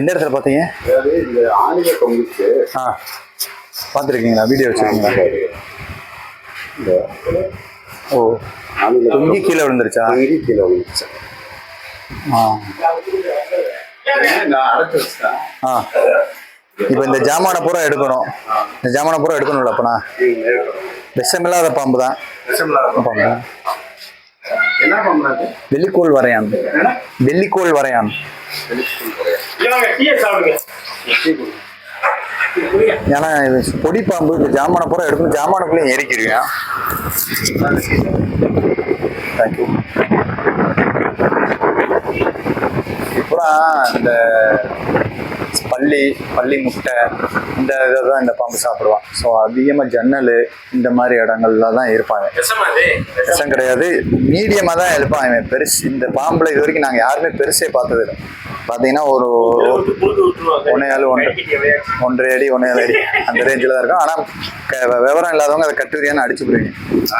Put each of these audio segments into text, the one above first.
எந்த இடத்துல பார்த்தீங்க? ஆணில தொங்குச்சு ஆ பார்த்துருக்கீங்களா? வீடியோ வச்சுருக்கீங்களா? ஓ தொங்கி கீழே விழுந்துருச்சா? தொங்கி கீழே விழுந்துச்சு ஆ. இப்போ இந்த ஜாமானை பூரா எடுக்கணும். இந்த ஜாமானை பூரா எடுக்கணும்ல அப்பனா? விஷமில்லாத பாம்பு தான். பாம்பு. வெள்ளிக்கோள் வரையான். வெள்ளிக்கோள் வரையான். ஏன்னா இது பொடி பாம்பு இந்த ஜாமானை பூரா எடுக்கணும் ஜாமானுக்குள்ளேயும் ஏறிக்கிடுவேன் தேங்க்யூ பூரா இந்த பள்ளி பள்ளி முட்டை இந்த இதை தான் இந்த பாம்பு சாப்பிடுவான். ஸோ அதிகமாக ஜன்னல் இந்த மாதிரி இடங்கள்ல தான் இருப்பாங்க. விஷம் கிடையாது. மீடியமாக தான் இருப்பான் இவன். பெருசு இந்த பாம்புல இது வரைக்கும் நாங்கள் யாருமே பெருசே பார்த்தது இல்லை. பார்த்தீங்கன்னா ஒரு ஒன்னேகால் ஒன்றரை ஒன்றரை அடி ஒன்னேகால் அடி. அந்த ரேஞ்சில் தான் இருக்கும். ஆனால் விவரம் இல்லாதவங்க அதை கட்டுரியான்னு அடிச்சு போடுவீங்க.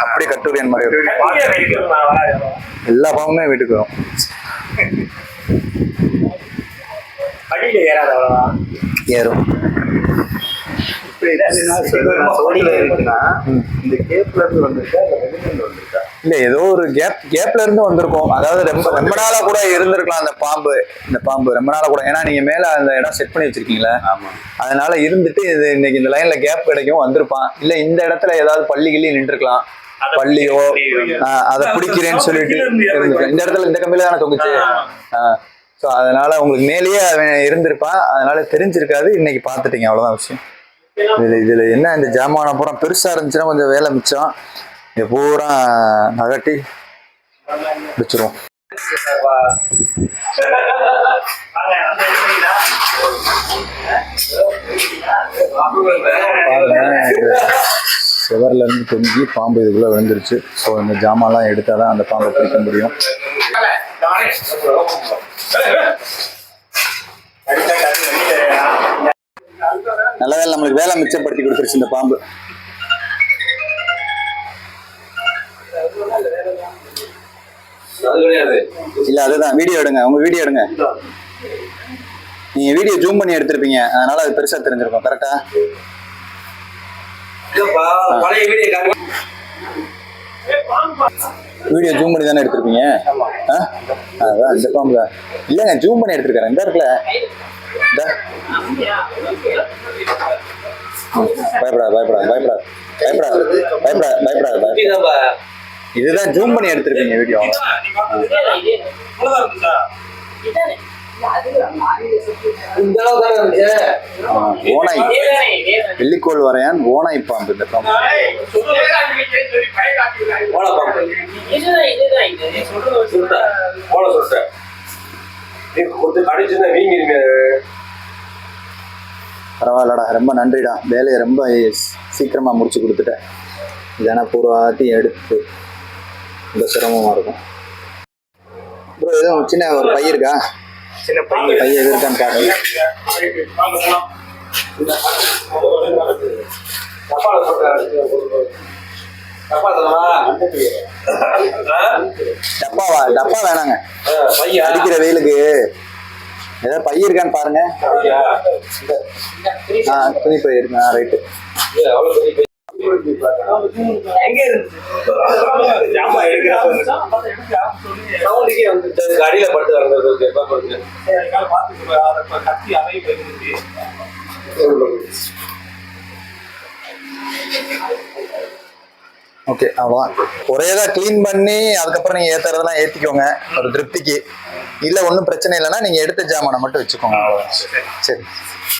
அப்படி கட்டுரியன் மாதிரி இருக்கும். எல்லா பாம்புமே வீட்டுக்கு வரும். அடியில ஏறாத அவ்வளவா? ஏறும். இல்ல ஏதோ ஒரு கேப் கேப்ல இருந்து வந்திருக்கும். அதாவது ரொம்ப ரொம்ப நாளா கூட இருந்திருக்கலாம் அந்த பாம்பு. இந்த பாம்பு ரொம்ப நாளா கூட. ஏன்னா நீங்க மேல அந்த இடம் செட் பண்ணி வச்சிருக்கீங்களா. அதனால இருந்துட்டு இது இன்னைக்கு இந்த லைன்ல கேப் கிடைக்கும் வந்திருப்பான். இல்ல இந்த இடத்துல ஏதாவது பள்ளி கிள்ளி நின்றுருக்கலாம். பள்ளியோ ஆஹ், அதை பிடிக்கிறேன்னு சொல்லிட்டு இந்த இடத்துல இந்த கம்பியில தானே தொங்குச்சு? ஸோ அதனால உங்களுக்கு மேலேயே அவன் இருந்திருப்பான். அதனால தெரிஞ்சிருக்காது. இன்னைக்கு பார்த்துட்டீங்க. அவ்வளோதான் விஷயம். இதில் இதில் என்ன? இந்த ஜாமான் பூரா பெருசாக இருந்துச்சுன்னா கொஞ்சம் வேலை மிச்சம். இதை பூரா நகட்டி வச்சிருவோம் பாருங்க செவர்ல இருந்து தொங்கி பாம்பு இதுக்குள்ளே விழுந்துருச்சு. ஸோ இந்த ஜாமான்லாம் எடுத்தாதான் அந்த பாம்பை பிடிக்க முடியும். நல்ல நம்மளுக்கு வேலை மிச்சப்படுத்தி கொடுத்துருச்சு இந்த பாம்பு. இல்ல அதுதான். வீடியோ எடுங்க. உங்க வீடியோ எடுங்க. நீங்க வீடியோ ஜூம் பண்ணி எடுத்திருப்பீங்க. அதனால அது பெருசா தெரிஞ்சிருக்கும். கரெக்டா பழைய வீடியோ வீடியோ ஜூம் பண்ணி தானே எடுத்திருப்பீங்க? ஆ? அதான் இந்த பாம்பு இல்லைங்க ஜூம் பண்ணி எடுத்திருக்காரு இந்த இருக்குல்ல பயப்படா பயப்படாத பயப்படாத பயப்படாத. பயப்படா பயப்படாத இதுதான் ஜூம் பண்ணி எடுத்திருப்பீங்க வீடியோ ஓனாய் வெள்ளிக்கோள் வரையான் ஓனாய் பாம்பு இந்த பாம்பு. பரவாயில்லடா ரொம்ப நன்றிடா. வேலையை ரொம்ப சீக்கிரமா முடிச்சு கொடுத்துட்டேன். இல்லைன்னா பூராத்தையும் எடுத்து. ரொம்ப சிரமமா இருக்கும். ப்ரோ எதுவும் சின்ன ஒரு பை இருக்கா? சின்ன பையன். பை எது இருக்கான்னு பாருங்க தப்பால சொல்றாரு தப்பா சொல்லவா டப்பாவா? டப்பா வேணாங்க. பையா? அடிக்கிற வெயிலுக்கு. ஏதாவது பை இருக்கான்னு பாருங்க. பையா? ஆ துணி பை இருக்கு ஆ ரைட்டு அடியில படுத்து வர்றது ஓகே அவ்வளோதான் ஒரே தான் க்ளீன் பண்ணி அதுக்கப்புறம் நீங்கள் ஏற்றுறதெல்லாம் ஏற்றிக்கோங்க ஒரு திருப்திக்கு. இல்லை ஒன்றும் பிரச்சனை இல்லைன்னா நீங்கள் எடுத்த ஜாமானை மட்டும் வச்சுக்கோங்க. சரி.